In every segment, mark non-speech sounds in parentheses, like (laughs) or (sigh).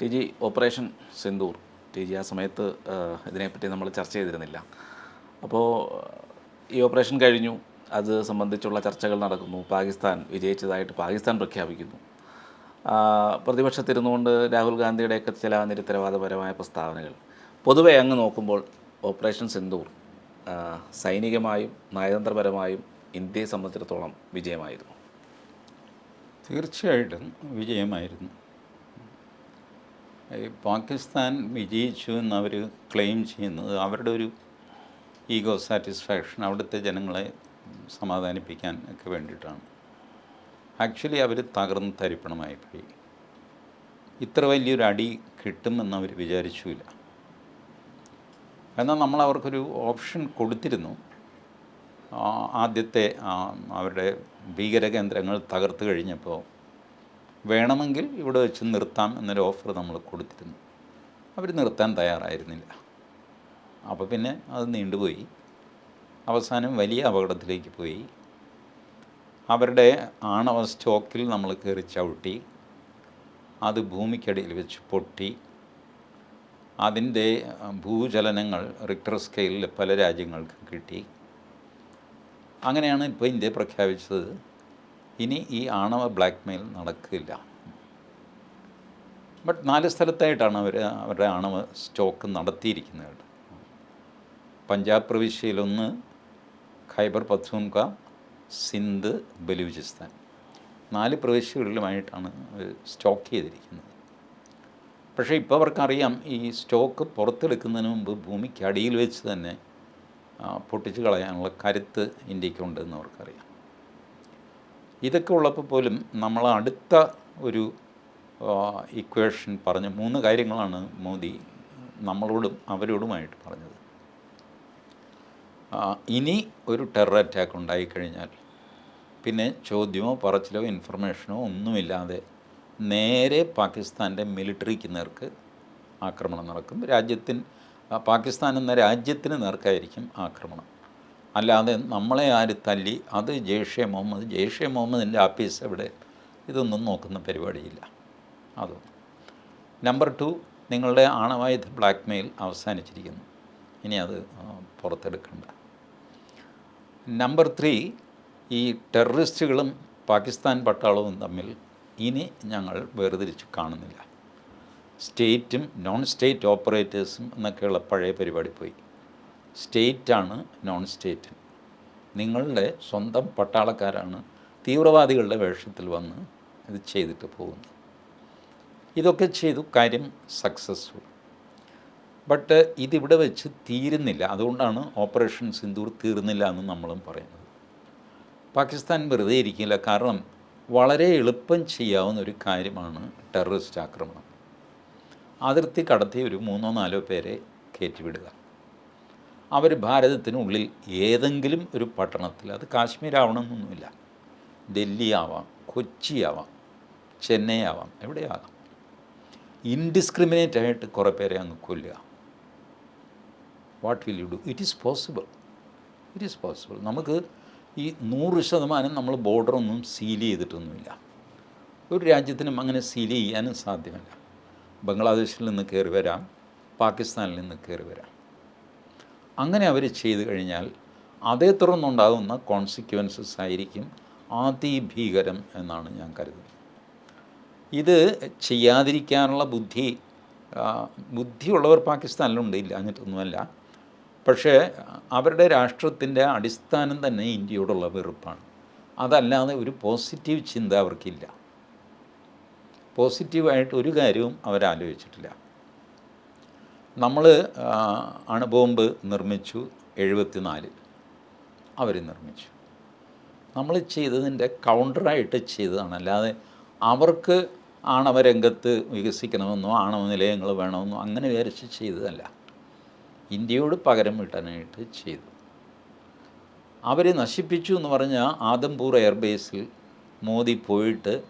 T G operation Sindoor. T G ആ സമയത്ത് ഇതിനെപ്പറ്റി നമ്മൾ ചർച്ച ചെയ്തിരുന്നില്ല. അപ്പോൾ ഈ ഓപ്പറേഷൻ കഴിഞ്ഞു. അത് സംബന്ധിച്ചുള്ള ചർച്ചകൾ നടക്കുന്നു. പാകിസ്ഥാൻ വിജയിച്ചതായിട്ട് പാകിസ്ഥാൻ പ്രഖ്യാപിക്കുന്നു. പ്രതിപക്ഷത്തിരുന്നുകൊണ്ട് രാഹുൽ ഗാന്ധിയുടെയൊക്കെ ചില നിരുത്തരവാദപരമായ പ്രസ്താവനകൾ. പൊതുവെ അങ്ങ് നോക്കുമ്പോൾ ഓപ്പറേഷൻ സിന്ദൂർ സൈനികമായും നയതന്ത്രപരമായും ഇന്ത്യയെ സംബന്ധിച്ചിടത്തോളം വിജയമായിരുന്നു. തീർച്ചയായിട്ടും വിജയമായിരുന്നു. പാകിസ്ഥാൻ വിജയിച്ചു എന്ന് അവർ ക്ലെയിം ചെയ്യുന്നത് അവരുടെ ഒരു ഈഗോ സാറ്റിസ്ഫാക്ഷൻ അവിടുത്തെ ജനങ്ങളെ സമാധാനിപ്പിക്കാൻ ഒക്കെ വേണ്ടിയിട്ടാണ്. ആക്ച്വലി അവർ തകർന്ന് തരിപ്പണമായി പോയി. ഇത്ര വലിയൊരു അടി കിട്ടുമെന്ന് അവർ വിചാരിച്ചില്ല. എന്നാൽ നമ്മൾ അവർക്കൊരു ഓപ്ഷൻ കൊടുത്തിരുന്നു. ആദ്യത്തെ അവരുടെ ഭീകര കേന്ദ്രങ്ങൾ തകർത്ത് കഴിഞ്ഞപ്പോൾ വേണമെങ്കിൽ ഇവിടെ വെച്ച് നിർത്താം എന്നൊരു ഓഫർ നമ്മൾ കൊടുത്തിരുന്നു. അവർ നിർത്താൻ തയ്യാറായിരുന്നില്ല. അപ്പോൾ പിന്നെ അത് നീണ്ടുപോയി. അവസാനം വലിയ അപകടത്തിലേക്ക് പോയി. അവരുടെ ആണവ സ്റ്റോക്കിൽ നമ്മൾ കയറി ചവിട്ടി. അത് ഭൂമിക്കടിയിൽ വെച്ച് പൊട്ടി. അതിന്റെ ഭൂചലനങ്ങൾ റിക്ടർ സ്കെയിലിൽ പല രാജ്യങ്ങൾക്കും കിട്ടി. അങ്ങനെയാണ് ഇപ്പോൾ ഇന്ത്യ പ്രഖ്യാപിച്ചത്. ഇനി ഈ ആണവ ബ്ലാക്ക് മെയിൽ നടക്കില്ല. ബട്ട് നാല് സ്ഥലത്തായിട്ടാണ് അവർ അവരുടെ ആണവ സ്റ്റോക്ക് നടത്തിയിരിക്കുന്നത്. പഞ്ചാബ് പ്രവിശ്യയിലൊന്ന് ഖൈബർ പത്തൂൺക സിന്ധ് ബലൂചിസ്ഥാൻ. നാല് പ്രവിശ്യകളിലുമായിട്ടാണ് സ്റ്റോക്ക് ചെയ്തിരിക്കുന്നത്. പക്ഷേ ഇപ്പോൾ അവർക്കറിയാം ഈ സ്റ്റോക്ക് പുറത്തെടുക്കുന്നതിന് മുമ്പ് ഭൂമിക്ക് അടിയിൽ വെച്ച് തന്നെ പൊട്ടിച്ച് കളയാനുള്ള കരുത്ത് ഇന്ത്യക്കുണ്ടെന്ന് അവർക്കറിയാം. ഇതൊക്കെ ഉള്ളപ്പോൾ പോലും നമ്മൾ അടുത്ത ഒരു ഇക്വേഷൻ പറഞ്ഞ മൂന്ന് കാര്യങ്ങളാണ് മോദി നമ്മളോടും അവരോടുമായിട്ട് പറഞ്ഞത്. ഇനി ഒരു ടെറർ അറ്റാക്ക് ഉണ്ടായിക്കഴിഞ്ഞാൽ പിന്നെ ചോദ്യമോ പറച്ചിലോ ഇൻഫർമേഷനോ ഒന്നുമില്ലാതെ നേരെ പാകിസ്ഥാന്റെ മിലിറ്ററിക്ക് നേർക്ക് ആക്രമണം നടക്കും. രാജ്യത്തിന് പാകിസ്ഥാൻ എന്ന രാജ്യത്തിന് നേർക്കായിരിക്കും ആക്രമണം. അല്ലാതെ നമ്മളെ ആര് തല്ലി? അത് ജെയ്ഷെ മുഹമ്മദ്. ജെയ്ഷെ മുഹമ്മദിന്റെ ആഫീസ് എവിടെ? ഇതൊന്നും നോക്കുന്ന പരിപാടിയില്ല. അതൊന്നും നമ്പർ ടു നിങ്ങളുടെ ആണവായുധ ബ്ലാക്ക് മെയിൽ അവസാനിച്ചിരിക്കുന്നു. ഇനി അത് പുറത്തെടുക്കണ്ട. നമ്പർ ത്രീ ഈ ടെററിസ്റ്റുകളും പാകിസ്ഥാൻ പട്ടാളവും തമ്മിൽ ഇനി ഞങ്ങൾ വേർതിരിച്ച് കാണുന്നില്ല. സ്റ്റേറ്റും നോൺ സ്റ്റേറ്റ് ഓപ്പറേറ്റേഴ്സും എന്നൊക്കെയുള്ള പഴയ പരിപാടി പോയി. സ്റ്റേറ്റാണ് നോൺ സ്റ്റേറ്റ് നിങ്ങളുടെ സ്വന്തം പട്ടാളക്കാരാണ് തീവ്രവാദികളുടെ വേഷത്തിൽ വന്ന് ഇത് ചെയ്തിട്ട് പോകുന്നത്. ഇതൊക്കെ ചെയ്തു കാര്യം സക്സസ്ഫുൾ ബട്ട് ഇതിവിടെ വെച്ച് തീരുന്നില്ല. അതുകൊണ്ടാണ് ഓപ്പറേഷൻ സിന്ദൂർ തീർന്നില്ല എന്ന് നമ്മളും പറയുന്നത്. പാകിസ്ഥാൻ വെറുതെ ഇരിക്കില്ല. കാരണം വളരെ എളുപ്പം ചെയ്യാവുന്ന ഒരു കാര്യമാണ് ടെററിസ്റ്റ് ആക്രമണം. അതിർത്തി കടത്തി ഒരു മൂന്നോ നാലോ പേരെ കയറ്റിവിടുക. അവർ ഭാരതത്തിനുള്ളിൽ ഏതെങ്കിലും ഒരു പട്ടണത്തിൽ അത് കാശ്മീരാവണമെന്നൊന്നുമില്ല ഡൽഹി ആവാം കൊച്ചി ആവാം ചെന്നൈ ആവാം എവിടെയാകാം ഇൻഡിസ്ക്രിമിനേറ്റ് ആയിട്ട് കുറേ പേരെ അങ്ങ് കൊല്ലുക. What will you do it is possible it is possible നമുക്ക് ഈ നൂറ് ശതമാനം നമ്മൾ ബോർഡറൊന്നും സീൽ ചെയ്തിട്ടൊന്നുമില്ല. ഒരു രാജ്യത്തിനും അങ്ങനെ സീൽ ചെയ്യാനും സാധ്യമല്ല. ബംഗ്ലാദേശിൽ നിന്ന് കയറി വരാം പാകിസ്ഥാനിൽ നിന്ന് കയറി വരാം. അങ്ങനെ അവർ ചെയ്തു കഴിഞ്ഞാൽ അതേ തുടർന്നുണ്ടാകുന്ന കോൺസിക്വൻസസ് ആയിരിക്കും അതിഭീകരം എന്നാണ് ഞാൻ കരുതുന്നത്. ഇത് ചെയ്യാതിരിക്കാനുള്ള ബുദ്ധി ബുദ്ധിയുള്ളവർ പാകിസ്ഥാനിലുണ്ട്. ഇല്ല എന്നിട്ടൊന്നുമല്ല പക്ഷേ അവരുടെ രാഷ്ട്രത്തിന്റെ അടിസ്ഥാനം തന്നെ ഇന്ത്യയോടുള്ള വെറുപ്പാണ്. അതല്ലാതെ ഒരു പോസിറ്റീവ് ചിന്ത അവർക്കില്ല. പോസിറ്റീവായിട്ട് ഒരു കാര്യവും അവരാലോചിച്ചിട്ടില്ല. നമ്മൾ അണുബോംബ് നിർമ്മിച്ചു എഴുപത്തിനാലിൽ അവർ നിർമ്മിച്ചു. നമ്മൾ ചെയ്തതിന്റെ കൗണ്ടറായിട്ട് ചെയ്തതാണ്. അല്ലാതെ അവർക്ക് ആണവരംഗത്ത് വികസിക്കണമെന്നോ ആണവ നിലയങ്ങൾ വേണമെന്നോ അങ്ങനെ വിചാരിച്ച് ചെയ്തതല്ല. ഇന്ത്യയോട് പകരം വീട്ടാനായിട്ട് ചെയ്തു. അവർ നശിപ്പിച്ചു എന്ന് പറഞ്ഞാൽ ആദംപൂർ എയർബേസിൽ മോദി പോയിട്ട്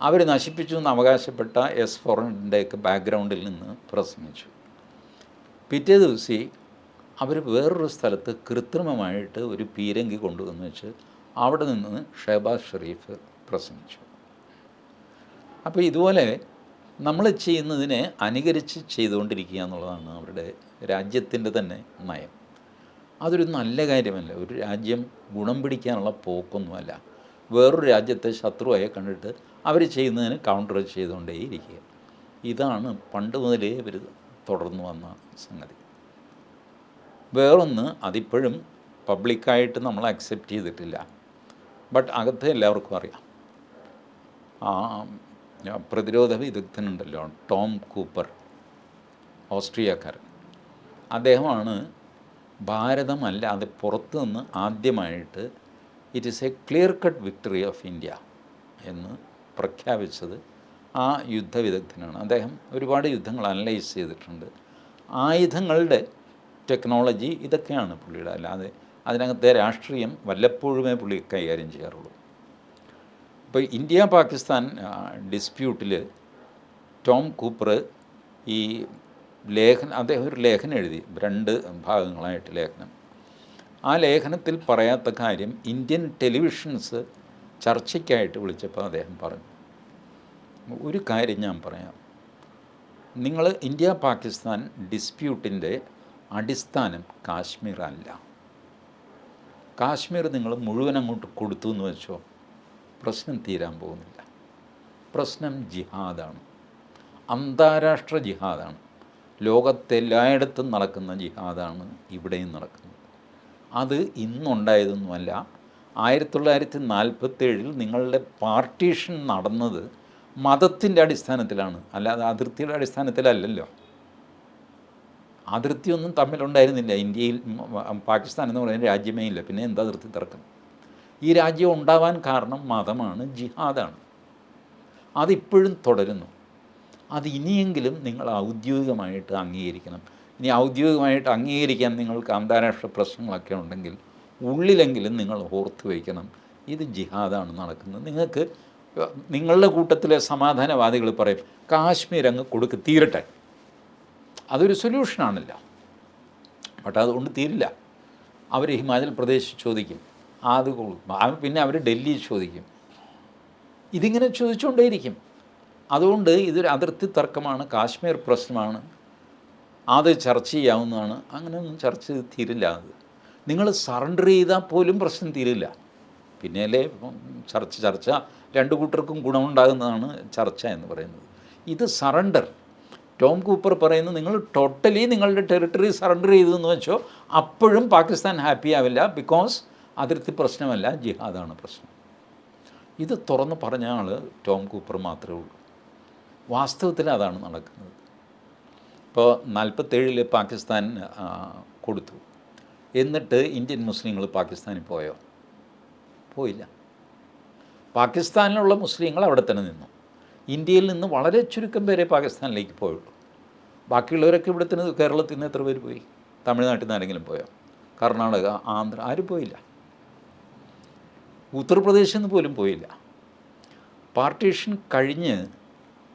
അവർ നശിപ്പിച്ചു എന്ന് അവകാശപ്പെട്ട എസ് ഫോറിന്റെയൊക്കെ ബാക്ക്ഗ്രൗണ്ടിൽ നിന്ന് പ്രസംഗിച്ചു. പിറ്റേ ദിവസം അവർ വേറൊരു സ്ഥലത്ത് കൃത്രിമമായിട്ട് ഒരു പീരങ്കി കൊണ്ടുവന്ന് വെച്ച് അവിടെ നിന്ന് ഷഹബാസ് ഷെറീഫ് പ്രസംഗിച്ചു. അപ്പോൾ ഇതുപോലെ നമ്മൾ ചെയ്യുന്നതിനെ അനുകരിച്ച് ചെയ്തുകൊണ്ടിരിക്കുക എന്നുള്ളതാണ് അവരുടെ രാജ്യത്തിന്റെ തന്നെ നയം. അതൊരു നല്ല കാര്യമല്ല. ഒരു രാജ്യം ഗുണം പിടിക്കാനുള്ള പോക്കൊന്നുമല്ല. വേറൊരു രാജ്യത്തെ ശത്രുവായി കണ്ടിട്ട് അവർ ചെയ്യുന്നതിന് കൗണ്ടർ ചെയ്തുകൊണ്ടേയിരിക്കുക. ഇതാണ് പണ്ട് മുതലേ ഇവർ തുടർന്നു വന്ന സംഗതി. വേറൊന്ന് അതിപ്പോഴും പബ്ലിക്കായിട്ട് നമ്മൾ അക്സെപ്റ്റ് ചെയ്തിട്ടില്ല. ബട്ട് അകത്ത് എല്ലാവർക്കും അറിയാം. ആ പ്രതിരോധ വിദഗ്ധനുണ്ടല്ലോ ടോം കൂപ്പർ ഓസ്ട്രിയക്കാരൻ. അദ്ദേഹമാണ് ഭാരതമല്ലാതെ പുറത്തു നിന്ന് ആദ്യമായിട്ട് it is a clear cut victory of India എന്ന് പ്രഖ്യാപിച്ചത് ആ യുദ്ധവിദഗ്ധനാണ്. അദ്ദേഹം ഒരുപാട് യുദ്ധങ്ങൾ അനലൈസ് ചെയ്തിട്ടുണ്ട്. ആയുധങ്ങളുടെ ടെക്നോളജി ഇതൊക്കെയാണ് പുള്ളിയുടെ. അല്ലാതെ അതിനകത്തെ രാഷ്ട്രീയം വല്ലപ്പോഴുമേ പുള്ളി കൈകാര്യം ചെയ്യാറുള്ളൂ. ഇപ്പോൾ ഇന്ത്യ പാകിസ്ഥാൻ ഡിസ്പ്യൂട്ടിൽ ടോം കൂപ്പർ ഈ ലേഖനം അദ്ദേഹം ഒരു ലേഖനം എഴുതി. രണ്ട് ഭാഗങ്ങളായിട്ട് ലേഖനം. ആ ലേഖനത്തിൽ പറയാത്ത കാര്യം ഇന്ത്യൻ ടെലിവിഷൻസ് ചർച്ചയ്ക്കായിട്ട് വിളിച്ചപ്പോൾ അദ്ദേഹം പറഞ്ഞു. ഒരു കാര്യം ഞാൻ പറയാം. നിങ്ങൾ ഇന്ത്യ പാകിസ്ഥാൻ ഡിസ്പ്യൂട്ടിന്റെ അടിസ്ഥാനം കാശ്മീർ അല്ല കാശ്മീർ നിങ്ങൾ മുഴുവൻ അങ്ങോട്ട് കൊടുത്തു എന്ന് വെച്ചോ? പ്രശ്നം തീരാൻ പോകുന്നില്ല. പ്രശ്നം ജിഹാദാണ്. അന്താരാഷ്ട്ര ജിഹാദാണ്. ലോകത്തെല്ലായിടത്തും നടക്കുന്ന ജിഹാദാണ് ഇവിടെയും നടക്കുന്നത്. അത് ഇന്നുണ്ടായതൊന്നുമല്ല. ആയിരത്തി തൊള്ളായിരത്തി നാൽപ്പത്തേഴിൽ നിങ്ങളുടെ പാർട്ടീഷൻ നടന്നത് മതത്തിന്റെ അടിസ്ഥാനത്തിലാണ്. അല്ലാതെ അതിർത്തിയുടെ അടിസ്ഥാനത്തിലല്ലല്ലോ. അതിർത്തിയൊന്നും തമ്മിലുണ്ടായിരുന്നില്ല. ഇന്ത്യയിൽ പാകിസ്ഥാൻ എന്ന് പറയുന്ന രാജ്യമേ ഇല്ല. പിന്നെ എന്താ അതിർത്തി തർക്കം? ഈ രാജ്യം ഉണ്ടാവാൻ കാരണം മതമാണ് ജിഹാദാണ്. അതിപ്പോഴും തുടരുന്നു. അത് ഇനിയെങ്കിലും നിങ്ങൾ ഔദ്യോഗികമായിട്ട് അംഗീകരിക്കണം. ഇനി ഔദ്യോഗികമായിട്ട് അംഗീകരിക്കാൻ നിങ്ങൾക്ക് അന്താരാഷ്ട്ര പ്രശ്നങ്ങളൊക്കെ ഉണ്ടെങ്കിൽ ഉള്ളിലെങ്കിലും നിങ്ങൾ ഓർത്ത് വയ്ക്കണം. ഇത് ജിഹാദാണ് നടക്കുന്നത്. നിങ്ങൾക്ക് നിങ്ങളുടെ കൂട്ടത്തിലെ സമാധാനവാദികൾ പറയും കാശ്മീർ അങ്ങ് കൊടുക്ക് തീരട്ടെ. അതൊരു സൊല്യൂഷനാണല്ല ബട്ട് അതുകൊണ്ട് തീരില്ല. അവർ ഹിമാചൽ പ്രദേശ് ചോദിക്കും അത് പിന്നെ അവർ ഡൽഹി ചോദിക്കും. ഇതിങ്ങനെ ചോദിച്ചുകൊണ്ടേയിരിക്കും. അതുകൊണ്ട് ഇതൊരു അതിർത്തി തർക്കമാണ് കാശ്മീർ പ്രശ്നമാണ് അത് ചർച്ച ചെയ്യാവുന്നതാണ് അങ്ങനെയൊന്നും ചർച്ച ചെയ്ത് തീരില്ല അത്. നിങ്ങൾ സറണ്ടർ ചെയ്താൽ പോലും പ്രശ്നം തീരില്ല. പിന്നെ അല്ലേ ചർച്ച ചർച്ച രണ്ട് കൂട്ടർക്കും ഗുണമുണ്ടാകുന്നതാണ് ചർച്ച എന്ന് പറയുന്നത്. ഇത് സറണ്ടർ ടോം കൂപ്പർ പറയുന്നു നിങ്ങൾ ടോട്ടലി നിങ്ങളുടെ ടെറിട്ടറി സറണ്ടർ ചെയ്തു എന്ന് വെച്ചോ അപ്പോഴും പാകിസ്ഥാൻ ഹാപ്പി ആവില്ല ബിക്കോസ് അതിർത്തി പ്രശ്നമല്ല ജിഹാദാണ് പ്രശ്നം. ഇത് തുറന്ന് പറഞ്ഞ ആൾ ടോം കൂപ്പർ മാത്രമേ ഉള്ളൂ. വാസ്തവത്തിൽ അതാണ് നടക്കുന്നത്. ഇപ്പോൾ നാൽപ്പത്തേഴിൽ പാകിസ്ഥാൻ കൊടുത്തു. എന്നിട്ട് ഇന്ത്യൻ മുസ്ലിങ്ങൾ പാകിസ്ഥാനിൽ പോയോ? പോയില്ല. പാകിസ്ഥാനിലുള്ള മുസ്ലിങ്ങൾ അവിടെ തന്നെ നിന്നു. ഇന്ത്യയിൽ നിന്ന് വളരെ ചുരുക്കം പേരെ പാകിസ്ഥാനിലേക്ക് പോയുള്ളൂ. ബാക്കിയുള്ളവരൊക്കെ ഇവിടെ തന്നെ കേരളത്തിൽ നിന്ന് എത്ര പേര് പോയി? തമിഴ്നാട്ടിൽ നിന്ന് ആരെങ്കിലും പോയോ? കർണാടക ആന്ധ്ര ആരും പോയില്ല. ഉത്തർപ്രദേശിൽ നിന്ന് പോലും പോയില്ല. പാർട്ടീഷൻ കഴിഞ്ഞ്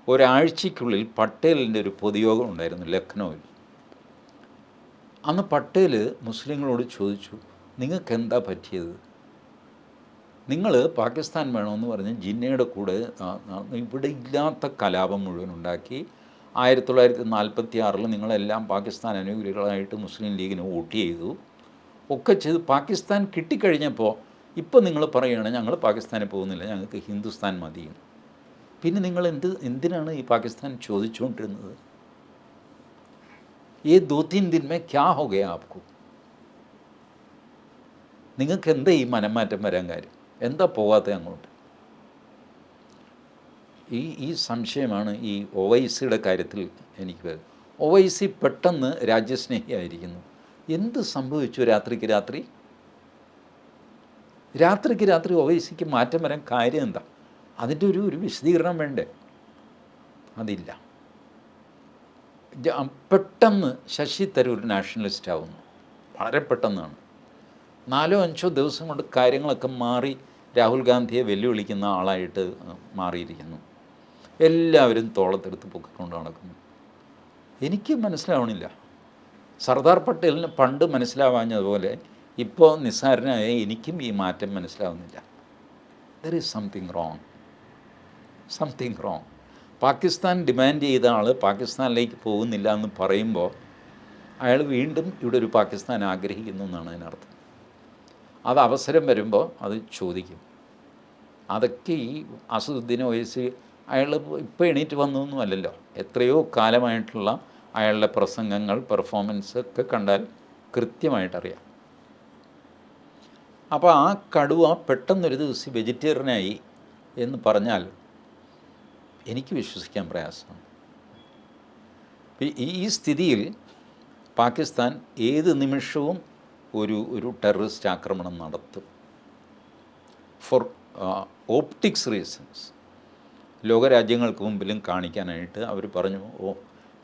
ഒരാഴ്ചയ്ക്കുള്ളിൽ പട്ടേലിന്റെ ഒരു പൊതുയോഗം ഉണ്ടായിരുന്നു ലക്നൗവിൽ. അന്ന് പട്ടേൽ മുസ്ലിങ്ങളോട് ചോദിച്ചു നിങ്ങൾക്ക് എന്താ പറ്റിയത്? നിങ്ങൾ പാകിസ്ഥാൻ വേണമെന്ന് പറഞ്ഞ് ജിന്നയുടെ കൂടെ ഇവിടെ ഇല്ലാത്ത കലാപം മുഴുവൻ ഉണ്ടാക്കി ആയിരത്തി തൊള്ളായിരത്തി നാൽപ്പത്തി ആറിൽ നിങ്ങളെല്ലാം പാകിസ്ഥാൻ അനുകൂലികളായിട്ട് മുസ്ലിം ലീഗിന് വോട്ട് ചെയ്തു. ഒക്കെ ചെയ്ത് പാകിസ്ഥാൻ കിട്ടിക്കഴിഞ്ഞപ്പോൾ ഇപ്പോൾ നിങ്ങൾ പറയുകയാണ് ഞങ്ങൾ പാകിസ്ഥാനിൽ പോകുന്നില്ല ഞങ്ങൾക്ക് ഹിന്ദുസ്ഥാൻ മതി. പിന്നെ നിങ്ങൾ എന്ത് എന്തിനാണ് ഈ പാകിസ്ഥാൻ ചോദിച്ചുകൊണ്ടിരുന്നത്? ഈ ദോ തീൻ ദിൻമേ ക്യാ ഹോ ഗയാ ആപ്കു? നിങ്ങൾക്ക് എന്താ ഈ മനംമാറ്റം വരാൻ കാര്യം? എന്താ പോകാത്ത അങ്ങോട്ട്? ഈ ഈ സംശയമാണ് ഈ ഒ സിയുടെ കാര്യത്തിൽ എനിക്ക് ഒ വൈ സി പെട്ടെന്ന് രാജ്യസ്നേഹിയായിരിക്കുന്നു. എന്ത് സംഭവിച്ചു രാത്രിക്ക് രാത്രി? രാത്രിക്ക് രാത്രി ഒ സിക്ക് മാറ്റം വരാൻ കാര്യം എന്താ? അതിന്റെ ഒരു ഒരു വിശദീകരണം വേണ്ടേ? അതില്ല. പെട്ടെന്ന് ശശി തരൂർ നാഷണലിസ്റ്റ് ആവുന്നു. വളരെ പെട്ടെന്നാണ്. നാലോ അഞ്ചോ ദിവസം കൊണ്ട് കാര്യങ്ങളൊക്കെ മാറി രാഹുൽ ഗാന്ധിയെ വെല്ലുവിളിക്കുന്ന ആളായിട്ട് മാറിയിരിക്കുന്നു. എല്ലാവരും തോളത്തെടുത്ത് പൊക്കിക്കൊണ്ട് നടക്കുന്നു. എനിക്ക് മനസ്സിലാവണില്ല. സർദാർ പട്ടേലിന് പണ്ട് മനസ്സിലാവാഞ്ഞതുപോലെ ഇപ്പോൾ നിസ്സാരനായ എനിക്കും ഈ മാറ്റം മനസ്സിലാവുന്നില്ല. There is something wrong something wrong Pakistan demand ചെയ്ത ആൾ പാകിസ്ഥാനിലേക്ക് പോകുന്നില്ല എന്ന് പറയുമ്പോൾ അയാൾ വീണ്ടും ഇവിടെ ഒരു പാകിസ്ഥാൻ ആഗ്രഹിക്കുന്നു എന്നാണ് അതിനർത്ഥം. അത് അവസരം വരുമ്പോൾ അത് ചോദിക്കും. അതൊക്കെ ഈ അസദുദ്ദീൻ വയസ്സ് അയാൾ ഇപ്പോൾ എണീറ്റ് വന്നൊന്നും അല്ലല്ലോ. എത്രയോ കാലമായിട്ടുള്ള അയാളുടെ പ്രസംഗങ്ങൾ പെർഫോമൻസ് ഒക്കെ കണ്ടാൽ കൃത്യമായിട്ടറിയാം. അപ്പോൾ ആ കടുവ പെട്ടെന്നൊരു ദിവസം വെജിറ്റേറിയനായി എന്ന് പറഞ്ഞാൽ എനിക്ക് വിശ്വസിക്കാൻ പ്രയാസമാണ്. ഈ സ്ഥിതിയിൽ പാകിസ്ഥാൻ ഏത് നിമിഷവും ഒരു ഒരു ടെററിസ്റ്റ് ആക്രമണം നടത്തും. ഫോർ ഓപ്റ്റിക്സ് റീസൺസ് ലോകരാജ്യങ്ങൾക്ക് മുമ്പിലും കാണിക്കാനായിട്ട് അവർ പറഞ്ഞു ഓ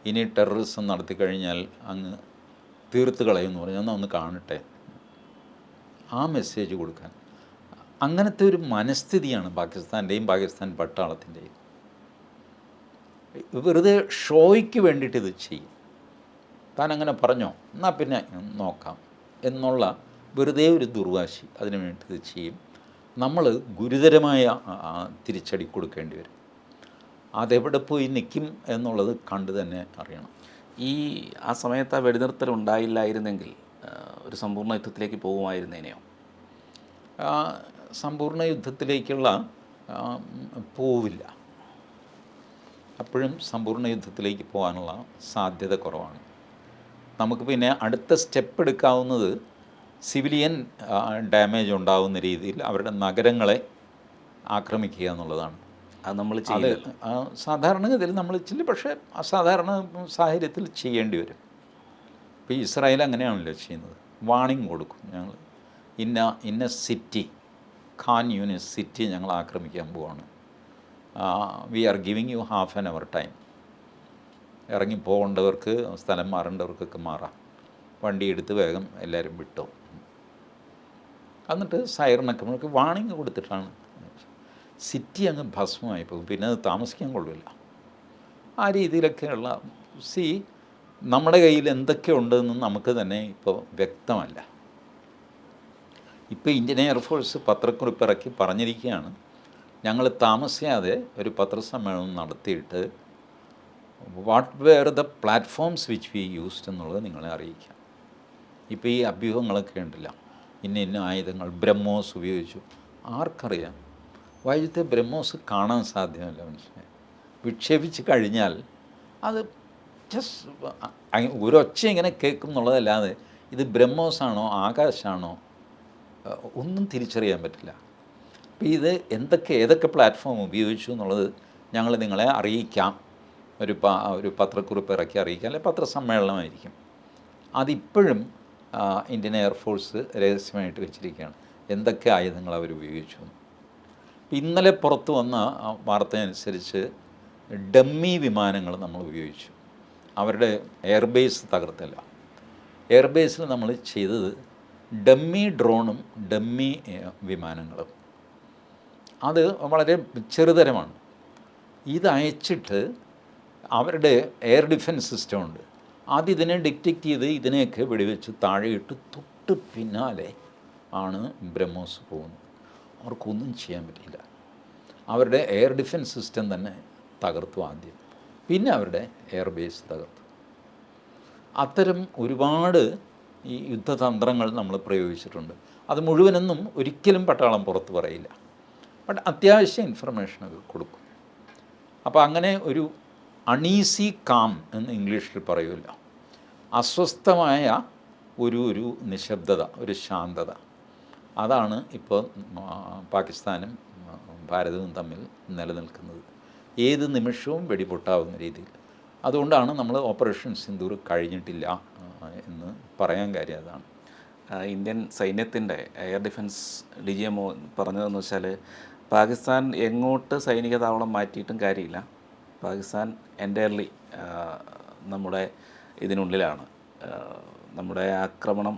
ഇനി ടെററിസം നടത്തി കഴിഞ്ഞാൽ അങ്ങ് തീർത്ത് കളയുമെന്ന് പറഞ്ഞു. എന്നാൽ ഒന്ന് കാണട്ടെ. ആ മെസ്സേജ് കൊടുക്കാൻ. അങ്ങനത്തെ ഒരു മനസ്ഥിതിയാണ് പാകിസ്ഥാന്റെയും പാകിസ്ഥാൻ പട്ടാളത്തിന്റെയും വെറുതെ ഷോയ്ക്ക് വേണ്ടിയിട്ട് ഇത് ചെയ്യും. താൻ അങ്ങനെ പറഞ്ഞോ? എന്നാൽ പിന്നെ നോക്കാം. എന്നുള്ള വെറുതെ ഒരു ദുർവാശി അതിനു വേണ്ടി ചെയ്യും. നമ്മൾ ഗുരുതരമായ തിരിച്ചടി കൊടുക്കേണ്ടി വരും. അതെവിടെ പോയി നിൽക്കും എന്നുള്ളത് കണ്ടു തന്നെ അറിയണം. ഈ ആ സമയത്ത് ആ വെടിനിർത്തൽ ഉണ്ടായില്ലായിരുന്നെങ്കിൽ ഒരു സമ്പൂർണ യുദ്ധത്തിലേക്ക് പോകുമായിരുന്നേനെയോ? സമ്പൂർണ യുദ്ധത്തിലേക്കുള്ള പോവില്ല. അപ്പോഴും സമ്പൂർണ യുദ്ധത്തിലേക്ക് പോകാനുള്ള സാധ്യത കുറവാണ്. നമുക്ക് പിന്നെ അടുത്ത സ്റ്റെപ്പ് എടുക്കാവുന്നത് സിവിലിയൻ ഡാമേജ് ഉണ്ടാകുന്ന രീതിയിൽ അവരുടെ നഗരങ്ങളെ ആക്രമിക്കുക എന്നുള്ളതാണ്. അത് നമ്മൾ അത് സാധാരണഗതിയിൽ നമ്മൾ ചില പക്ഷേ അസാധാരണ സാഹചര്യത്തിൽ ചെയ്യേണ്ടി വരും. ഇപ്പോൾ ഇസ്രായേൽ അങ്ങനെയാണല്ലോ ചെയ്യുന്നത്. വാണിംഗ് കൊടുക്കും ഞങ്ങൾ. ഇന്ന ഇന്ന സിറ്റി ഖാൻ യൂണിസ് സിറ്റി ഞങ്ങൾ ആക്രമിക്കാൻ പോവാണ്. We are giving you half an hour time. ഇറങ്ങി പോകേണ്ടവർക്ക് സ്ഥലം മാറേണ്ടവർക്കൊക്കെ മാറാം. വണ്ടി എടുത്ത് വേഗം എല്ലാവരും വിട്ടു. എന്നിട്ട് സൈറനൊക്കെ നമുക്ക് വാണിംഗ് കൊടുത്തിട്ടാണ്. സിറ്റി അങ്ങ് ഭസ്മമായി പോകും. പിന്നെ അത് താമസിക്കാൻ കൊള്ളില്ല. ആ രീതിയിലൊക്കെയുള്ള സി നമ്മുടെ കയ്യിൽ എന്തൊക്കെ ഉണ്ടെന്ന് നമുക്ക് തന്നെ ഇപ്പോൾ വ്യക്തമല്ല. ഇപ്പോൾ ഇന്ത്യൻ എയർഫോഴ്സ് പത്രക്കുറിപ്പിറക്കി പറഞ്ഞിരിക്കുകയാണ്. ഞങ്ങൾ താമസിയാതെ ഒരു പത്രസമ്മേളനം നടത്തിയിട്ട് what were the platforms which we used എന്നുള്ളത് നിങ്ങളെ അറിയിക്കാം. ഇപ്പോൾ ഈ അഭ്യൂഹങ്ങളൊക്കെ ഉണ്ടല്ല. ഇന്ന ഇന്ന ആയുധങ്ങൾ ബ്രഹ്മോസ് ഉപയോഗിച്ചു. ആർക്കറിയാം? വൈദ്യുത്തെ ബ്രഹ്മോസ് കാണാൻ സാധ്യമല്ല മനുഷ്യനെ. വിക്ഷേപിച്ച് കഴിഞ്ഞാൽ അത് ജസ്റ്റ് ഒരൊച്ച ഇങ്ങനെ കേൾക്കും എന്നുള്ളതല്ലാതെ ഇത് ബ്രഹ്മോസാണോ ആകാശാണോ ഒന്നും തിരിച്ചറിയാൻ പറ്റില്ല. അപ്പോൾ ഇത് എന്തൊക്കെ ഏതൊക്കെ പ്ലാറ്റ്ഫോം ഉപയോഗിച്ചു എന്നുള്ളത് ഞങ്ങൾ നിങ്ങളെ അറിയിക്കാം. ഒരു ഒരു പത്രക്കുറിപ്പ് ഇറക്കി അറിയിക്കുക അല്ലെങ്കിൽ പത്രസമ്മേളനമായിരിക്കും. അതിപ്പോഴും ഇന്ത്യൻ എയർഫോഴ്സ് രഹസ്യമായിട്ട് വെച്ചിരിക്കുകയാണ്. എന്തൊക്കെ ആയുധങ്ങൾ അവർ ഉപയോഗിച്ചു? ഇന്നലെ പുറത്തു വന്ന വാർത്ത അനുസരിച്ച് ഡമ്മി വിമാനങ്ങൾ നമ്മൾ ഉപയോഗിച്ചു. അവരുടെ എയർബേസ് തകർത്തല്ല. എയർബേസിൽ നമ്മൾ ചെയ്തത് ഡമ്മി ഡ്രോണും ഡമ്മി വിമാനങ്ങളും. അത് വളരെ ചെറുതരമാണ്. ഇത് അയച്ചിട്ട് അവരുടെ എയർ ഡിഫൻസ് സിസ്റ്റം ഉണ്ട്. അത് ഇതിനെ ഡിറ്റക്റ്റ് ചെയ്ത് ഇതിനെയൊക്കെ വെടിവെച്ച് താഴെയിട്ട് തൊട്ട് പിന്നാലെ ആണ് ബ്രഹ്മോസ് പോകുന്നത്. അവർക്കൊന്നും ചെയ്യാൻ പറ്റില്ല അവരുടെ എയർ ഡിഫൻസ് സിസ്റ്റം തന്നെ തകർത്തു ആദ്യം. പിന്നെ അവരുടെ എയർ ബേസ് തകർത്തു. അത്തരം ഒരുപാട് ഈ യുദ്ധതന്ത്രങ്ങൾ നമ്മൾ പ്രയോഗിച്ചിട്ടുണ്ട്. അത് മുഴുവനൊന്നും ഒരിക്കലും പട്ടാളം പുറത്ത് പറയില്ല. ബട്ട് അത്യാവശ്യ ഇൻഫർമേഷനൊക്കെ കൊടുക്കും. അപ്പോൾ അങ്ങനെ ഒരു അണീസി കാം എന്ന് ഇംഗ്ലീഷിൽ പറയുമല്ലോ അസ്വസ്ഥമായ ഒരു ഒരു നിശബ്ദത ഒരു ശാന്തത. അതാണ് ഇപ്പോൾ പാകിസ്ഥാനും ഭാരതവും തമ്മിൽ നിലനിൽക്കുന്നത്. ഏത് നിമിഷവും വെടിപൊട്ടാവുന്ന രീതിയിൽ. അതുകൊണ്ടാണ് നമ്മൾ ഓപ്പറേഷൻ സിന്ദൂർ കഴിഞ്ഞിട്ടില്ല എന്ന് പറയാൻ കാര്യം അതാണ്. ഇന്ത്യൻ സൈന്യത്തിന്റെ air defence D G M O പറഞ്ഞതെന്ന് വെച്ചാൽ പാകിസ്ഥാൻ എങ്ങോട്ട് സൈനിക താവളം മാറ്റിയിട്ടും കാര്യമില്ല. പാകിസ്ഥാൻ എന്റയർലി നമ്മുടെ ഇതിനുള്ളിലാണ്. നമ്മുടെ ആക്രമണം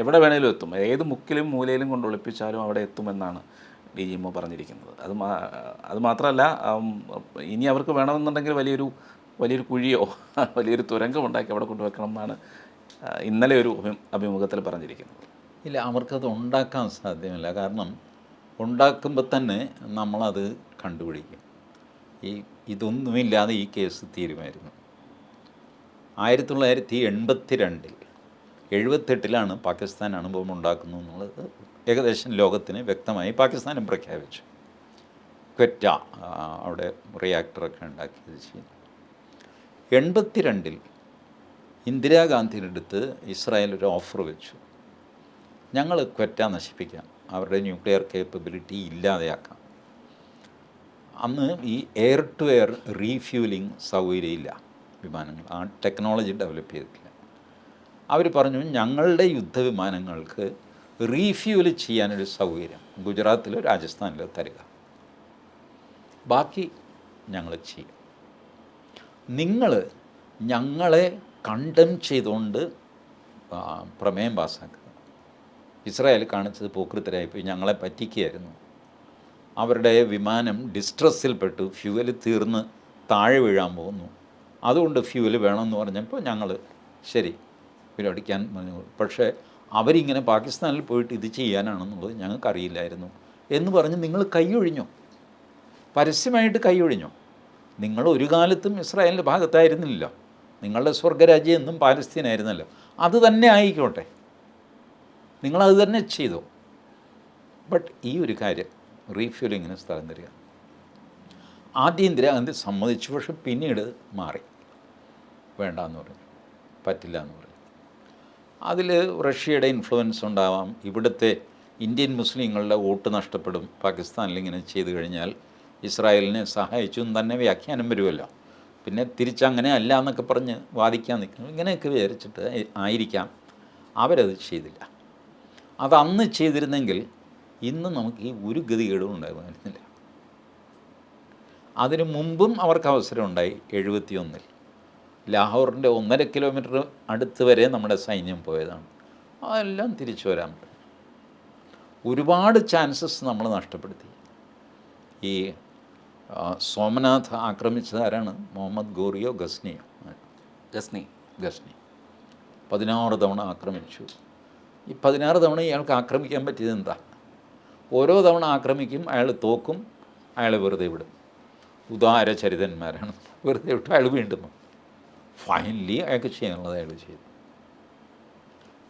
എവിടെ വേണേലും എത്തും. ഏത് മുക്കിലും മൂലയിലും കൊണ്ട് ഒളിപ്പിച്ചാലും അവിടെ എത്തുമെന്നാണ് ഡി ജി എം പറഞ്ഞിരിക്കുന്നത്. അത് അത് മാത്രമല്ല ഇനി അവർക്ക് വേണമെന്നുണ്ടെങ്കിൽ വലിയൊരു വലിയൊരു കുഴിയോ (laughs) വലിയൊരു തുരങ്കം ഉണ്ടാക്കി അവിടെ കൊണ്ടുവെക്കണം എന്നാണ് ഇന്നലെ ഒരു അഭിമുഖത്തിൽ പറഞ്ഞിരിക്കുന്നത്. ഇല്ല അവർക്കത് ഉണ്ടാക്കാൻ സാധ്യമല്ല. കാരണം ഉണ്ടാക്കുമ്പോൾ തന്നെ നമ്മളത് കണ്ടുപിടിക്കും. ഈ ഇതൊന്നുമില്ലാതെ ഈ കേസ് തീരുമായിരുന്നു. ആയിരത്തി തൊള്ളായിരത്തി എൺപത്തി രണ്ടിൽ എഴുപത്തെട്ടിലാണ് പാകിസ്ഥാൻ അനുഭവം ഉണ്ടാക്കുന്നു എന്നുള്ളത് ഏകദേശം ലോകത്തിന് വ്യക്തമായി പാകിസ്ഥാനും പ്രഖ്യാപിച്ചു. ക്വറ്റ അവിടെ റിയാക്ടറൊക്കെ ഉണ്ടാക്കിയത് ചെയ്തു എൺപത്തിരണ്ടിൽ ഇന്ദിരാഗാന്ധിയുടെ അടുത്ത് ഇസ്രായേൽ ഒരു ഓഫർ വെച്ചു. ഞങ്ങൾ ക്വറ്റ നശിപ്പിക്കാം. അവരുടെ ന്യൂക്ലിയർ കേപ്പബിലിറ്റി ഇല്ലാതെയാക്കാം. അന്ന് ഈ എയർ ടു എയർ റീഫ്യൂലിംഗ് സൗകര്യമില്ല. വിമാനങ്ങൾ ആ ടെക്നോളജി ഡെവലപ്പ് ചെയ്തിട്ടില്ല. അവർ പറഞ്ഞു ഞങ്ങളുടെ യുദ്ധവിമാനങ്ങൾക്ക് റീഫ്യൂൽ ചെയ്യാനൊരു സൗകര്യം ഗുജറാത്തിലോ രാജസ്ഥാനിലോ തരിക. ബാക്കി ഞങ്ങൾ ചെയ്യും. നിങ്ങൾ ഞങ്ങളെ കണ്ടം ചെയ്തുകൊണ്ട് പ്രമേയം പാസ്സാക്കുക ഇസ്രായേൽ കാണിച്ചത് പോക്രിത്തരായിപ്പോയി ഞങ്ങളെ പറ്റിക്കുകയായിരുന്നു. അവരുടെ വിമാനം ഡിസ്ട്രസ്സിൽപ്പെട്ടു ഫ്യൂവൽ തീർന്ന് താഴെ വീഴാൻ പോകുന്നു. അതുകൊണ്ട് ഫ്യൂവൽ വേണമെന്ന് പറഞ്ഞപ്പോൾ ഞങ്ങൾ ശരി പരിപാടിക്കാൻ പറഞ്ഞു. പക്ഷേ അവരിങ്ങനെ പാകിസ്ഥാനിൽ പോയിട്ട് ഇത് ചെയ്യാനാണെന്നുള്ളത് ഞങ്ങൾക്കറിയില്ലായിരുന്നു. എന്ന് പറഞ്ഞ് നിങ്ങൾ കൈയൊഴിഞ്ഞു പരസ്യമായിട്ട് കൈയൊഴിഞ്ഞു നിങ്ങൾ ഒരു കാലത്തും ഇസ്രായേലിന്റെ ഭാഗത്തായിരുന്നില്ല നിങ്ങളുടെ സ്വർഗരാജ്യം എന്നും പാലസ്തീനായിരുന്നല്ലോ. അത് തന്നെ ആയിക്കോട്ടെ. നിങ്ങളത് തന്നെ ചെയ്തു. ബട്ട് ഈ ഒരു കാര്യം റീഫ്യൂലിങ്ങിന് സ്ഥലം തരിക. ആദ്യം ഇന്ദിരാഗാന്ധി സമ്മതിച്ചു പക്ഷെ പിന്നീട് മാറി. വേണ്ടാന്ന് പറഞ്ഞു. പറ്റില്ല എന്ന് പറഞ്ഞു. അതിൽ റഷ്യയുടെ ഇൻഫ്ലുവൻസ് ഉണ്ടാവാം. ഇവിടുത്തെ ഇന്ത്യൻ മുസ്ലിങ്ങളുടെ വോട്ട് നഷ്ടപ്പെടും. പാകിസ്ഥാനിൽ ഇങ്ങനെ ചെയ്തു കഴിഞ്ഞാൽ ഇസ്രായേലിനെ സഹായിച്ചു എന്ന് തന്നെ വ്യാഖ്യാനം വരുമല്ലോ. പിന്നെ തിരിച്ചങ്ങനെ അല്ല എന്നൊക്കെ പറഞ്ഞ് വാദിക്കാൻ നിൽക്കുന്നു. ഇങ്ങനെയൊക്കെ വിചാരിച്ചിട്ട് ആയിരിക്കാം. അവരത് ചെയ്തില്ല. അത് അന്ന് ചെയ്തിരുന്നെങ്കിൽ ഇന്ന് നമുക്ക് ഈ ഒരു ഗതികേടും ഉണ്ടായിരുന്നില്ല. അതിനു മുമ്പും അവർക്ക് അവസരം ഉണ്ടായി എഴുപത്തിയൊന്നിൽ. ലാഹോറിന്റെ ഒന്നര കിലോമീറ്റർ അടുത്ത് വരെ നമ്മുടെ സൈന്യം പോയതാണ്. അതെല്ലാം തിരിച്ചു വരാൻ ഒരുപാട് ചാൻസസ് നമ്മൾ നഷ്ടപ്പെടുത്തി. ഈ സോമനാഥ് ആക്രമിച്ചതാരാണ് മുഹമ്മദ് ഗോറിയോ ഗസ്നിയോ? ഗസ്നി. ഗസ്നി. പതിനാറ് തവണ ആക്രമിച്ചു. ഈ പതിനാറ് തവണ ഇയാൾക്ക് ആക്രമിക്കാൻ പറ്റിയത് എന്താ? ഓരോ തവണ ആക്രമിക്കും അയാൾ തോക്കും അയാളെ വെറുതെ വിടും. ഉദാര ചരിതന്മാരാണ് വെറുതെ വിട്ട് അയാൾ വീണ്ടും ഫൈനലി അയാൾക്ക് ചെയ്യാനുള്ളത് അയാൾ ചെയ്തു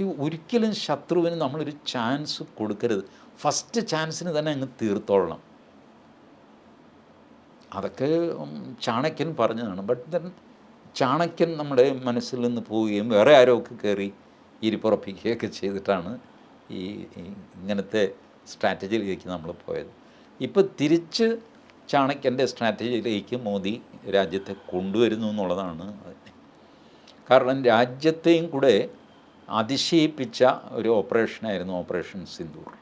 ഈ ഒരിക്കലും ശത്രുവിന് നമ്മളൊരു ചാൻസ് കൊടുക്കരുത്. ഫസ്റ്റ് ചാൻസിന് തന്നെ അങ്ങ് തീർത്തോളണം. അതൊക്കെ ചാണക്യൻ പറഞ്ഞതാണ്. ബട്ട് ദെൻ ചാണക്യൻ നമ്മുടെ മനസ്സിൽ നിന്ന് പോവുകയും വേറെ ആരോ ഒക്കെ കയറി ഇരിപ്പുറപ്പിക്കുകയൊക്കെ ചെയ്തിട്ടാണ് ഈ ഇങ്ങനത്തെ സ്ട്രാറ്റജിയിലേക്ക് നമ്മൾ പോയത്. ഇപ്പോൾ തിരിച്ച് ചാണക്യന്റെ സ്ട്രാറ്റജിയിലേക്ക് മോദി രാജ്യത്തെ കൊണ്ടുവരുന്നു എന്നുള്ളതാണ്. കാരണം രാജ്യത്തെയും കൂടെ അതിശയിപ്പിച്ച ഒരു ഓപ്പറേഷനായിരുന്നു ഓപ്പറേഷൻ സിന്ദൂർ.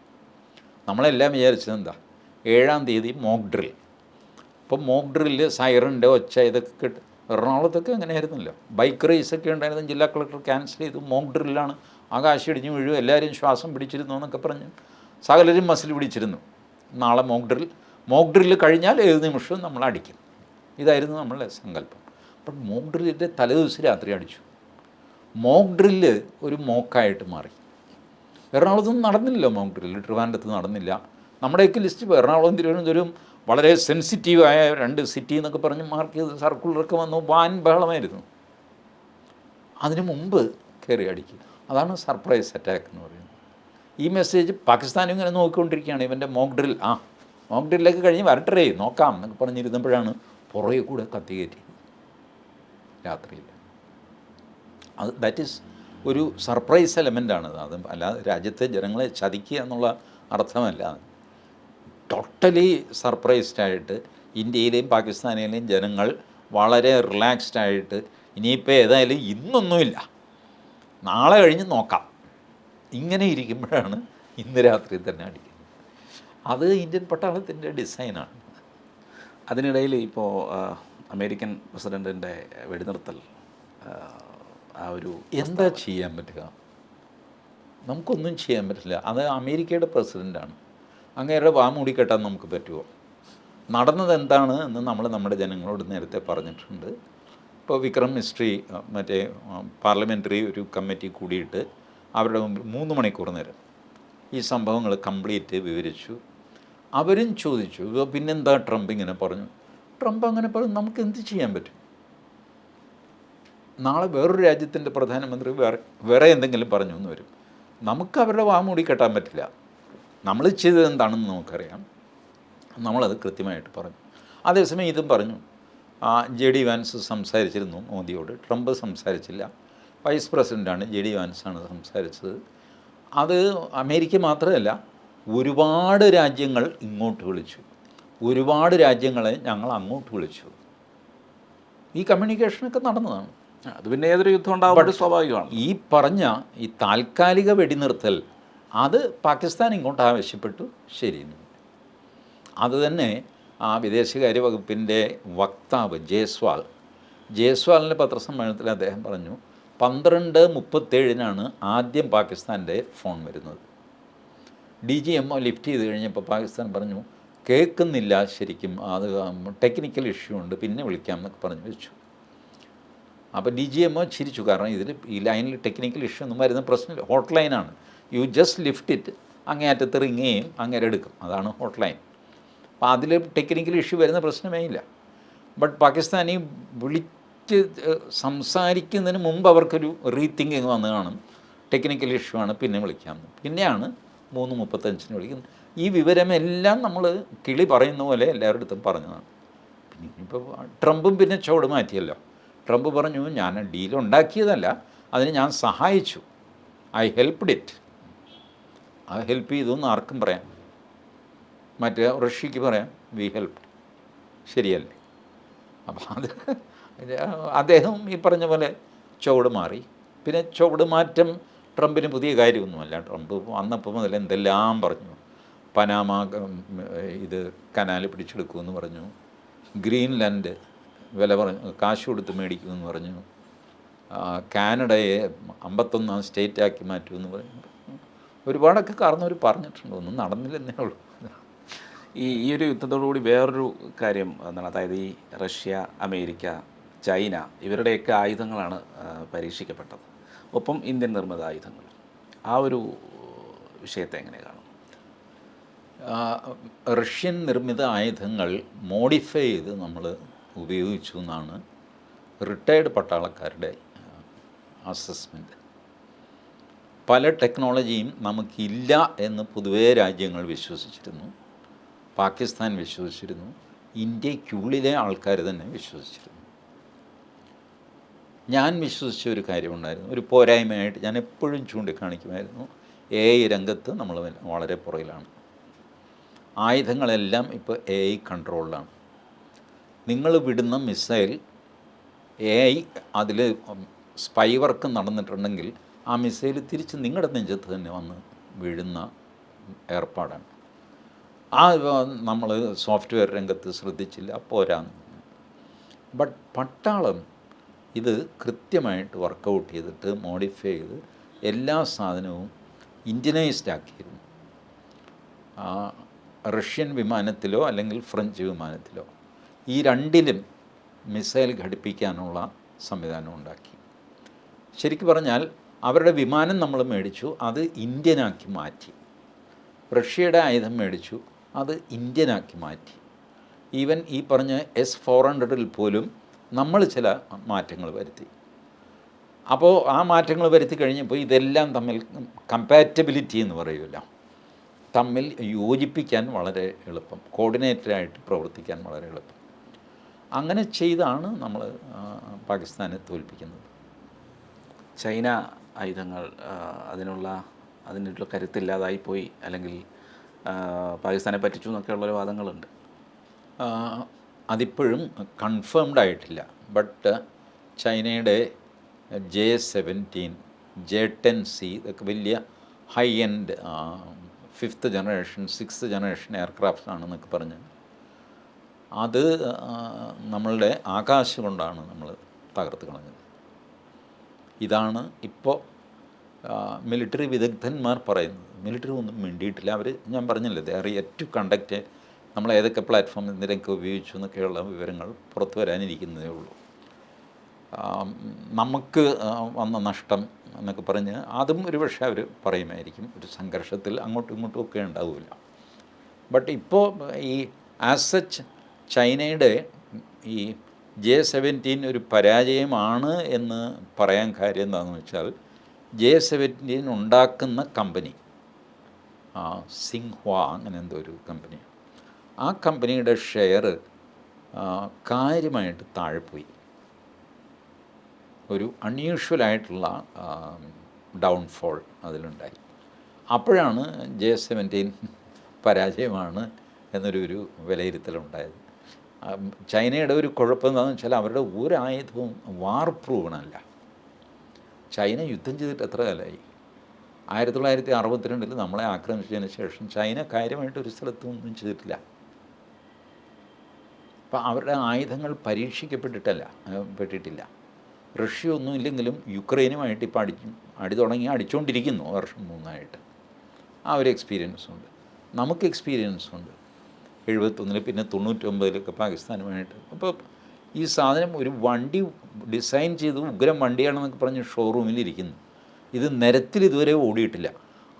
നമ്മളെല്ലാം വിചാരിച്ചത് എന്താ? ഏഴാം തീയതി മോക്ക് ഡ്രിൽ. അപ്പോൾ മോക്ക് ഡ്രില്ല് സൈറന്റെ ഒച്ച ഇതൊക്കെ കിട്ടും എറണാകുളത്തൊക്കെ അങ്ങനെയായിരുന്നല്ലോ. ബൈക്ക് റേസൊക്കെ ഉണ്ടായിരുന്നു ജില്ലാ കളക്ടർ ക്യാൻസൽ ചെയ്തു. മോക്ക് ഡ്രില്ലാണ് ആകാശം ഇടിഞ്ഞു വീഴും എല്ലാവരും ശ്വാസം പിടിച്ചിരുന്നു എന്നൊക്കെ പറഞ്ഞ്. സകലരും മസിൽ പിടിച്ചിരുന്നു. നാളെ മോക്ക് ഡ്രിൽ മോക്ക് ഡ്രിൽ കഴിഞ്ഞാൽ ഏത് നിമിഷവും നമ്മൾ അടിക്കും. ഇതായിരുന്നു നമ്മളുടെ സങ്കല്പം. അപ്പം മോക്ക് ഡ്രില്ലിന്റെ തലേദിവസം രാത്രി അടിച്ചു. മോക്ക് ഡ്രില്ല് ഒരു മോക്കായിട്ട് മാറി. എറണാകുളത്തൊന്നും നടന്നില്ലല്ലോ മോക്ക് ഡ്രില്ല് ട്രിവാൻഡ്രത്ത് നടന്നില്ല. നമ്മുടെയൊക്കെ ലിസ്റ്റ് എറണാകുളം തിരുവനന്തപുരം വളരെ സെൻസിറ്റീവായ രണ്ട് സിറ്റി എന്നൊക്കെ പറഞ്ഞ് മാർക്ക് ചെയ്ത് സർക്കുലറൊക്കെ വന്നു. വാൻ ബഹളമായിരുന്നു. അതിനു മുമ്പ് കയറി അടിക്കുക അതാണ് സർപ്രൈസ് അറ്റാക്ക് എന്ന് പറയുന്നത്. ഈ മെസ്സേജ് പാകിസ്ഥാനും ഇങ്ങനെ നോക്കിക്കൊണ്ടിരിക്കുകയാണ്. ഇവന്റെ മോക്ക് ഡ്രിൽ ആ മോക്ക് ഡ്രില്ലൊക്കെ കഴിഞ്ഞ് വരട്ടറേ നോക്കാം എന്നൊക്കെ പറഞ്ഞിരുന്നപ്പോഴാണ് പുറകെ കൂടെ കത്തി കയറ്റി. രാത്രിയിൽ. അത് ദാറ്റ് ഈസ് ഒരു സർപ്രൈസ് എലമെന്റാണ് അത് അല്ലാതെ രാജ്യത്തെ ജനങ്ങളെ ചതിക്കുക എന്നുള്ള അർത്ഥമല്ല. ടോട്ടലി സർപ്രൈസ്ഡ് ആയിട്ട് ഇന്ത്യയിലെയും പാകിസ്ഥാനിലെയും ജനങ്ങൾ വളരെ റിലാക്സ്ഡ് ആയിട്ട് ഇനിയിപ്പോൾ ഏതായാലും ഇന്നൊന്നുമില്ല. നാളെ കഴിഞ്ഞ് നോക്കാം. ഇങ്ങനെ ഇരിക്കുമ്പോഴാണ് ഇന്ന് രാത്രി തന്നെ അടിക്കുന്നത്. അത് ഇന്ത്യൻ പട്ടാളത്തിന്റെ ഡിസൈനാണ്. അതിനിടയിൽ ഇപ്പോൾ അമേരിക്കൻ പ്രസിഡന്റിന്റെ വെടിനിർത്തൽ ആ, ഒരു എന്താ ചെയ്യാൻ പറ്റുക? നമുക്കൊന്നും ചെയ്യാൻ പറ്റില്ല. അത് അമേരിക്കയുടെ പ്രസിഡന്റാണ് അങ്ങേരുടെ വാ കെട്ടാൻ നമുക്ക് പറ്റുമോ? നടന്നത് എന്താണ് എന്ന് നമ്മൾ നമ്മുടെ ജനങ്ങളോട് നേരത്തെ പറഞ്ഞിട്ടുണ്ട്. ഇപ്പോൾ വിക്രം മിസ്ട്രി മറ്റേ പാർലമെന്ററി ഒരു കമ്മിറ്റി കൂടിയിട്ട് അവരുടെ മുമ്പിൽ മൂന്ന് മണിക്കൂർ നേരം. ഈ സംഭവങ്ങൾ കംപ്ലീറ്റ് വിവരിച്ചു. അവരും ചോദിച്ചു "ഇപ്പൊ പിന്നെന്താ ട്രംപ് ഇങ്ങനെ പറഞ്ഞു? ട്രംപ് അങ്ങനെ പറഞ്ഞു നമുക്ക് എന്ത് ചെയ്യാൻ പറ്റും? നാളെ വേറൊരു രാജ്യത്തിന്റെ പ്രധാനമന്ത്രി വേറെ വേറെ എന്തെങ്കിലും പറഞ്ഞു എന്ന് വരും. നമുക്ക് അവരുടെ വാമൂടി കെട്ടാൻ പറ്റില്ല. നമ്മൾ ചെയ്തത് എന്താണെന്ന് നമുക്കറിയാം. നമ്മളത് കൃത്യമായിട്ട് പറഞ്ഞു. അതേസമയം ഇതും പറഞ്ഞു. ജെ ഡി വാൻസ് സംസാരിച്ചിരുന്നു മോദിയോട്. ട്രംപ് സംസാരിച്ചില്ല. വൈസ് പ്രസിഡന്റാണ് ജെ ഡി വാൻസാണ് സംസാരിച്ചത്. അത് അമേരിക്ക മാത്രമല്ല ഒരുപാട് രാജ്യങ്ങൾ ഇങ്ങോട്ട് വിളിച്ചു. ഒരുപാട് രാജ്യങ്ങളെ ഞങ്ങൾ അങ്ങോട്ട് വിളിച്ചു. ഈ കമ്മ്യൂണിക്കേഷനൊക്കെ നടന്നതാണ്. അത് പിന്നെ ഏതൊരു യുദ്ധം ഉണ്ടാവുമ്പോൾ സ്വാഭാവികമാണ്. ഈ പറഞ്ഞ ഈ താൽക്കാലിക വെടിനിർത്തൽ അത് പാകിസ്ഥാൻ ഇങ്ങോട്ട് ആവശ്യപ്പെട്ടു. ശരി. അത് തന്നെ ആ വിദേശകാര്യ വകുപ്പിന്റെ വക്താവ് ജയ്സ്വാൾ. ജയ്സ്വാളിന്റെ പത്രസമ്മേളനത്തിൽ അദ്ദേഹം പറഞ്ഞു പന്ത്രണ്ട് മുപ്പത്തേഴിനാണ് ആദ്യം പാകിസ്ഥാന്റെ ഫോൺ വരുന്നത്. ഡി ജി എം ലിഫ്റ്റ് ചെയ്ത് കഴിഞ്ഞപ്പോൾ പാകിസ്ഥാൻ പറഞ്ഞു കേൾക്കുന്നില്ല ശരിക്കും അത് ടെക്നിക്കൽ ഇഷ്യൂ ഉണ്ട് പിന്നെ വിളിക്കാം എന്നൊക്കെ പറഞ്ഞു വെച്ചു. അപ്പോൾ ഡി ജി എം ഒ ചിരിച്ചു കാരണം ഇതിൽ ഈ ലൈനിൽ ടെക്നിക്കൽ ഇഷ്യൂ ഒന്നും വരുന്ന പ്രശ്നമില്ല. ഹോട്ട് ലൈനാണ് യു ജസ്റ്റ് ലിഫ്റ്റ് ഇറ്റ് അങ്ങേയറ്റത്ത് റിങ് ചെയ്യും അങ്ങനെ എടുക്കും. അതാണ് ഹോട്ട് ലൈൻ അപ്പോൾ അതിൽ ടെക്നിക്കൽ ഇഷ്യൂ വരുന്ന പ്രശ്നമേ ഇല്ല. ബട്ട് പാകിസ്ഥാനി ഏഹ്, സംസാരിക്കുന്നതിന് മുമ്പ് അവർക്കൊരു റീതിങ്കിങ് വന്ന് കാണും. ടെക്നിക്കൽ ഇഷ്യൂ ആണ് പിന്നെ വിളിക്കാമെന്ന് പിന്നെയാണ് മൂന്ന് മുപ്പത്തഞ്ചിന് വിളിക്കുന്നത്. ഈ വിവരമെല്ലാം നമ്മൾ കിളി പറയുന്ന പോലെ എല്ലാവരുടെ അടുത്തും പറഞ്ഞതാണ്. പിന്നെ ഇപ്പോൾ ട്രംപും പിന്നെ ചോട് മാറ്റിയല്ലോ. ട്രംപ് പറഞ്ഞു ഞാൻ ഡീൽ ഉണ്ടാക്കിയതല്ല അതിന് ഞാൻ സഹായിച്ചു. I helped it. ആ ഹെൽപ്പ് ചെയ്തു എന്ന് ആർക്കും പറയാം. മറ്റേ റഷ്യക്ക് പറയാം വി ഹെൽപ്പ് ശരിയല്ലേ? അപ്പോൾ അത് അദ്ദേഹം ഈ പറഞ്ഞ പോലെ ചുവട് മാറി. പിന്നെ ചുവട് മാറ്റം ട്രംപിന് പുതിയ കാര്യമൊന്നുമല്ല. ട്രംപ് വന്നപ്പോൾ മുതൽ എന്തെല്ലാം പറഞ്ഞു. പനാമ ഇത് കനാൽ പിടിച്ചെടുക്കുമെന്ന് പറഞ്ഞു. ഗ്രീൻലാൻഡ് വില പറഞ്ഞു കാശ് കൊടുത്ത് മേടിക്കുമെന്ന് പറഞ്ഞു. കാനഡയെ അമ്പത്തൊന്നാം സ്റ്റേറ്റാക്കി മാറ്റുമെന്ന് പറഞ്ഞു. ഒരുപാടൊക്കെ കാരണവർ പറഞ്ഞിട്ടുണ്ട്. ഒന്നും നടന്നില്ലെന്നേ ഉള്ളൂ. ഈ ഈ ഒരു യുദ്ധത്തോടുകൂടി വേറൊരു കാര്യം എന്താണ് അതായത് ഈ റഷ്യ അമേരിക്ക ചൈന ഇവരുടെയൊക്കെ ആയുധങ്ങളാണ് പരീക്ഷിക്കപ്പെട്ടത്. ഒപ്പം ഇന്ത്യൻ നിർമ്മിത ആയുധങ്ങൾ. ആ ഒരു വിഷയത്തെ എങ്ങനെ കാണും? റഷ്യൻ നിർമ്മിത ആയുധങ്ങൾ മോഡിഫൈ ചെയ്ത് നമ്മൾ ഉപയോഗിച്ചു എന്നാണ് റിട്ടയർഡ് പട്ടാളക്കാരുടെ അസസ്മെന്റ് പല ടെക്നോളജിയും നമുക്കില്ല എന്ന് പൊതുവേ രാജ്യങ്ങൾ വിശ്വസിച്ചിരുന്നു. പാകിസ്ഥാൻ വിശ്വസിച്ചിരുന്നു. ഇന്ത്യക്കുള്ളിലെ ആൾക്കാർ തന്നെ വിശ്വസിച്ചിരുന്നു. ഞാൻ വിശ്വസിച്ച ഒരു കാര്യമുണ്ടായിരുന്നു. ഒരു പോരായ്മയായിട്ട് ഞാൻ എപ്പോഴും ചൂണ്ടിക്കാണിക്കുമായിരുന്നു. എ ഐ രംഗത്ത് നമ്മൾ വളരെ പുറകിലാണ്. ആയുധങ്ങളെല്ലാം ഇപ്പോൾ എ ഐ കൺട്രോളിലാണ് നിങ്ങൾ വിടുന്ന മിസൈൽ എ ഐ അതിൽ സ്പൈ വർക്ക് നടന്നിട്ടുണ്ടെങ്കിൽ ആ മിസൈൽ തിരിച്ച് നിങ്ങളുടെ നെഞ്ചത്ത് തന്നെ വന്ന് വീഴുന്ന ഏർപ്പാടാണ്. ആ നമ്മൾ സോഫ്റ്റ്വെയർ രംഗത്ത് ശ്രദ്ധിച്ചില്ല. പോരാ. ബട്ട് പട്ടാളം ഇത് കൃത്യമായിട്ട് വർക്കൗട്ട് ചെയ്തിട്ട് മോഡിഫൈ ചെയ്ത് എല്ലാ സാധനവും ഇന്ത്യനൈസ്ഡ് ആക്കിയിരുന്നു. ആ, റഷ്യൻ വിമാനത്തിലോ അല്ലെങ്കിൽ ഫ്രഞ്ച് വിമാനത്തിലോ ഈ രണ്ടിലും മിസൈൽ ഘടിപ്പിക്കാനുള്ള സംവിധാനം ഉണ്ടാക്കി. ശരിക്കും പറഞ്ഞാൽ അവരുടെ വിമാനം നമ്മൾ മേടിച്ചു അത് ഇന്ത്യനാക്കി മാറ്റി. റഷ്യയുടെ ആയുധം മേടിച്ചു അത് ഇന്ത്യനാക്കി മാറ്റി. ഈവൻ ഈ പറഞ്ഞ എസ് ഫോർ ഹൺഡ്രഡിൽ പോലും നമ്മൾ ചില മാറ്റങ്ങൾ വരുത്തി. അപ്പോൾ ആ മാറ്റങ്ങൾ വരുത്തി കഴിഞ്ഞപ്പോൾ ഇതെല്ലാം തമ്മിൽ കമ്പാറ്റബിലിറ്റി എന്ന് പറയൂല തമ്മിൽ യോജിപ്പിക്കാൻ വളരെ എളുപ്പം. കോർഡിനേറ്ററായിട്ട് പ്രവർത്തിക്കാൻ വളരെ എളുപ്പം. അങ്ങനെ ചെയ്താണ് നമ്മൾ പാകിസ്ഥാനെ തോൽപ്പിക്കുന്നത്. ചൈന ആയുധങ്ങൾ അതിനുള്ള അതിനുള്ള കരുത്തില്ലാതായി പോയി. അല്ലെങ്കിൽ പാകിസ്ഥാനെ പറ്റിച്ചു എന്നൊക്കെയുള്ളൊരു വാദങ്ങളുണ്ട്. അതിപ്പോഴും കൺഫേംഡ് ആയിട്ടില്ല. ബട്ട് ചൈനയുടെ J seventeen J ten C ഇതൊക്കെ വലിയ high end fifth generation sixth generation aircraft ആണെന്നൊക്കെ പറഞ്ഞ് അത് നമ്മളുടെ ആകാശം കൊണ്ടാണ് നമ്മൾ തകർത്ത് കളഞ്ഞത്. ഇതാണ് ഇപ്പോൾ മിലിറ്ററി വിദഗ്ധന്മാർ പറയുന്നത്. മിലിറ്ററി ഒന്നും മിണ്ടിയിട്ടില്ല. അവർ ഞാൻ പറഞ്ഞില്ലേ ആർ യെറ്റ് ടു കണ്ടക്റ്റ് നമ്മൾ ഏതൊക്കെ പ്ലാറ്റ്ഫോം എന്തിനൊക്കെ ഉപയോഗിച്ചു എന്നൊക്കെയുള്ള വിവരങ്ങൾ പുറത്തു വരാനിരിക്കുന്നതേ ഉള്ളൂ. നമുക്ക് വന്ന നഷ്ടം എന്നൊക്കെ പറഞ്ഞ് അതും ഒരു പക്ഷേ അവർ പറയുമായിരിക്കും. ഒരു സംഘർഷത്തിൽ അങ്ങോട്ടും ഇങ്ങോട്ടും ഒക്കെ ഉണ്ടാവില്ല. ബട്ട് ഇപ്പോൾ ഈ ആസ് സച്ച് ചൈനയുടെ ഈ ജെ സെവന്റീൻ ഒരു പരാജയമാണ് എന്ന് പറയാൻ കാര്യം എന്താണെന്ന് വെച്ചാൽ ജെ സെവന്റീൻ ഉണ്ടാക്കുന്ന കമ്പനി ആ, സിങ്ഹ്വ അങ്ങനെ എന്തോ ഒരു കമ്പനി. ആ കമ്പനിയുടെ ഷെയർ കാര്യമായിട്ട് താഴെപ്പോയി പോയി. ഒരു അൺയൂഷ്വലായിട്ടുള്ള ഡൗൺഫോൾ അതിലുണ്ടായി. അപ്പോഴാണ് ജെ സെവന്റീൻ പരാജയമാണ് എന്നൊരു ഒരു വിലയിരുത്തലുണ്ടായത് ചൈനയുടെ ഒരു കുഴപ്പം എന്താണെന്ന് വെച്ചാൽ അവരുടെ ഒരു ആയുധവും വാർ പ്രൂവണല്ല ചൈന യുദ്ധം ചെയ്തിട്ട് എത്ര കാലമായി? ആയിരത്തി തൊള്ളായിരത്തി അറുപത്തിരണ്ടിൽ നമ്മളെ ആക്രമിച്ചതിന് ശേഷം ചൈന കാര്യമായിട്ട് ഒരു സ്ഥലത്തും ഒന്നും ചെയ്തിട്ടില്ല. അപ്പം അവരുടെ ആയുധങ്ങൾ പരീക്ഷിക്കപ്പെട്ടിട്ടല്ല പെട്ടിട്ടില്ല. റഷ്യ ഒന്നും ഇല്ലെങ്കിലും യുക്രൈനുമായിട്ട് ഇപ്പോൾ അടി അടി തുടങ്ങി അടിച്ചുകൊണ്ടിരിക്കുന്നു വർഷം മൂന്നായിട്ട്. ആ ഒരു എക്സ്പീരിയൻസ് ഉണ്ട്. നമുക്ക് എക്സ്പീരിയൻസ് ഉണ്ട്. എഴുപത്തൊന്നിൽ പിന്നെ തൊണ്ണൂറ്റൊമ്പതിലൊക്കെ പാകിസ്ഥാനുമായിട്ട്. അപ്പോൾ ഈ സാധനം ഒരു വണ്ടി ഡിസൈൻ ചെയ്ത് ഉഗ്രം വണ്ടിയാണെന്നൊക്കെ പറഞ്ഞ് ഷോറൂമിൽ ഇരിക്കുന്നു. ഇത് നിരത്തിൽ ഇതുവരെ ഓടിയിട്ടില്ല.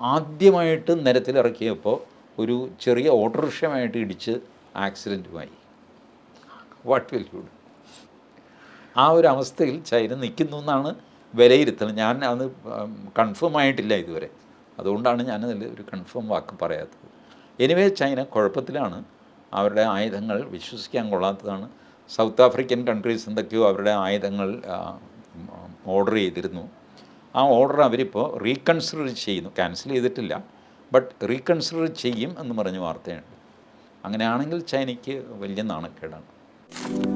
ആദ്യമായിട്ട് നിരത്തിലിറക്കിയപ്പോൾ ഒരു ചെറിയ ഓട്ടോറിക്ഷയുമായിട്ട് ഇടിച്ച് ആക്സിഡന്റുമായി വാട്ട് വിൽ യു ആ ഒരു അവസ്ഥയിൽ ചൈന നിൽക്കുന്നു എന്നാണ് വിലയിരുത്തൽ. ഞാൻ അത് കൺഫേം ആയിട്ടില്ല ഇതുവരെ. അതുകൊണ്ടാണ് ഞാനതിൽ ഒരു കൺഫേം വാക്ക് പറയാത്തത്. എനിവേ ചൈന കുഴപ്പത്തിലാണ്. അവരുടെ ആയുധങ്ങൾ വിശ്വസിക്കാൻ കൊള്ളാത്തതാണ്. സൗത്ത് ആഫ്രിക്കൻ കൺട്രീസ് എന്തൊക്കെയോ അവരുടെ ആയുധങ്ങൾ ഓർഡർ ചെയ്തിരുന്നു. ആ ഓർഡർ അവരിപ്പോൾ റീകൺസിഡർ ചെയ്യുന്നു. ക്യാൻസൽ ചെയ്തിട്ടില്ല. ബട്ട് റീകൺസിഡർ ചെയ്യും എന്ന് പറഞ്ഞ് വാർത്തയുണ്ട്. അങ്ങനെയാണെങ്കിൽ ചൈനയ്ക്ക് വലിയ നാണക്കേടാണ്. you